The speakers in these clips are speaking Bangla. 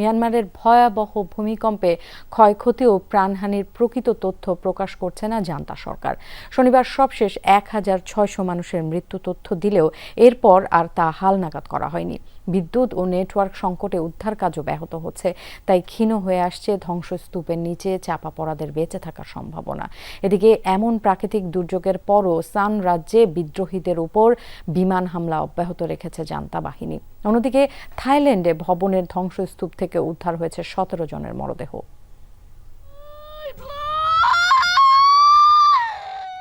মিয়ানমারের ভয়াবহ ভূমিকম্পে ক্ষয়ক্ষতি ও প্রাণহানির প্রকৃত তথ্য প্রকাশ করছে না জান্তা সরকার। শনিবার সবশেষ এক হাজার ছয়শো মানুষের মৃত্যু তথ্য দিলেও এরপর আর তা হালনাগাদ করা হয়নি। বিদ্যুৎ ও নেটওয়ার্ক সংকটে উদ্ধার কাজও ব্যাহত হচ্ছে, তাই ক্ষীণ হয়ে আসছে ধ্বংসস্তূপের নিচে চাপা পড়াদের বেঁচে থাকার সম্ভাবনা। এদিকে এমন প্রাকৃতিক দুর্যোগের পরও সান রাজ্যে বিদ্রোহীদের উপর বিমান হামলা অব্যাহত রেখেছে জান্তা বাহিনী। অন্যদিকে থাইল্যান্ডে ভবনের ধ্বংসস্তূপ থেকে উদ্ধার হয়েছে সতেরো জনের মরদেহ।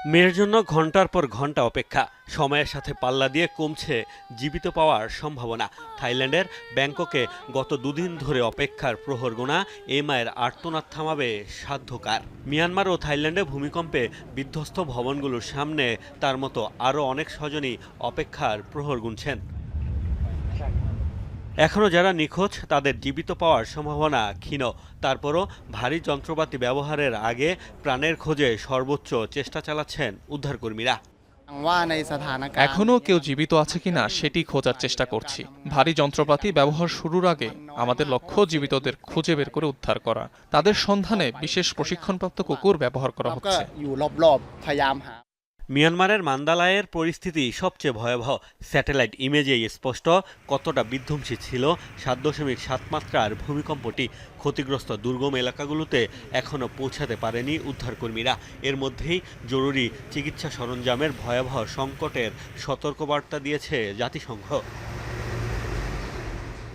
মেয়ের জন্য ঘণ্টার পর ঘণ্টা অপেক্ষা। সময়ের সাথে পাল্লা দিয়ে কমছে জীবিত পাওয়ার সম্ভাবনা। থাইল্যান্ডের ব্যাংককে গত দুদিন ধরে অপেক্ষার প্রহর গোনা এই মায়ের আর্তনাদ থামাবে সাধ্যকার। মিয়ানমার ও থাইল্যান্ডে ভূমিকম্পে বিধ্বস্ত ভবনগুলোর সামনে তার মতো আরও অনেক স্বজনই অপেক্ষার প্রহর গুনছেন। এখনও যারা নিখোঁজ, তাদের জীবিত পাওয়ার সম্ভাবনা ক্ষীণ। তারপরও ভারী যন্ত্রপাতি ব্যবহারের আগে প্রাণের খোঁজে সর্বোচ্চ চেষ্টা চালাচ্ছেন উদ্ধারকর্মীরা। এখনও কেউ জীবিত আছে কিনা সেটি খোঁজার চেষ্টা করছি। ভারী যন্ত্রপাতি ব্যবহার শুরুর আগে আমাদের লক্ষ্য জীবিতদের খুঁজে বের করে উদ্ধার করা। তাদের সন্ধানে বিশেষ প্রশিক্ষণপ্রাপ্ত কুকুর ব্যবহার করা হচ্ছে। মিয়ানমারের মান্দালায়ের পরিস্থিতি সবচেয়ে ভয়াবহ। স্যাটেলাইট ইমেজেই স্পষ্ট কতটা বিধ্বংসী ছিল সাত দশমিক সাত মাত্রার ভূমিকম্পটি। ক্ষতিগ্রস্ত দুর্গম এলাকাগুলোতে এখনও পৌঁছাতে পারেনি উদ্ধারকর্মীরা। এর মধ্যেই জরুরি চিকিৎসা সরঞ্জামের ভয়াবহ সংকটের সতর্কবার্তা দিয়েছে জাতিসংঘ।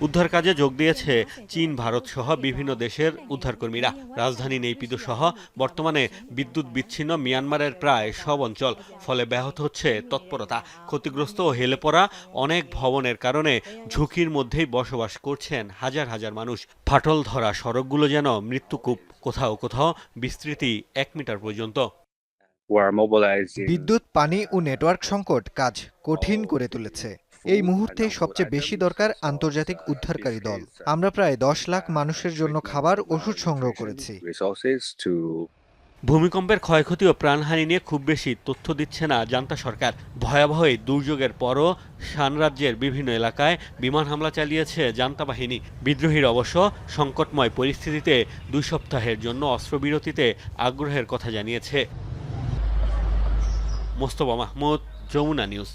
উদ্ধার কাজে যোগ দিয়েছে চীন ভারত সহ বিভিন্ন দেশের উদ্ধারকর্মীরা। রাজধানী নেইপিদো সহ বর্তমানে বিদ্যুৎ বিচ্ছিন্ন মিয়ানমারের প্রায় সব অঞ্চল ফলে ব্যাহত হচ্ছে তৎপরতা। ক্ষতিগ্রস্ত ও হেলে পড়া অনেক ভবনের কারণে ঝুঁকির মধ্যেই বসবাস করছেন হাজার হাজার মানুষ। ফাটল ধরা সড়কগুলো যেন মৃত্যুকূপ কোথাও কোথাও বিস্তৃতি এক মিটার পর্যন্ত। বিদ্যুৎ পানি ও নেটওয়ার্ক সংকট কাজ কঠিন করে তুলেছে। এই মুহূর্তে সবচেয়ে বেশি দরকার আন্তর্জাতিক উদ্ধারকারী দল। আমরা প্রায় দশ লাখ মানুষের জন্য খাবার, ওষুধ সংগ্রহ করেছি। ভূমিকম্পের ক্ষয়ক্ষতি ও প্রাণহানি নিয়ে খুব বেশি তথ্য দিচ্ছে না জান্তা সরকার। ভয়াবহ এই দুর্যোগের পরও শান রাজ্যের বিভিন্ন এলাকায় বিমান হামলা চালিয়েছে জান্তা বাহিনী। বিদ্রোহীর অবশ্য সংকটময় পরিস্থিতিতে দুই সপ্তাহের জন্য অস্ত্রবিরতিতে আগ্রহের কথা জানিয়েছে। মোস্তফা মাহমুদ, যমুনা নিউজ।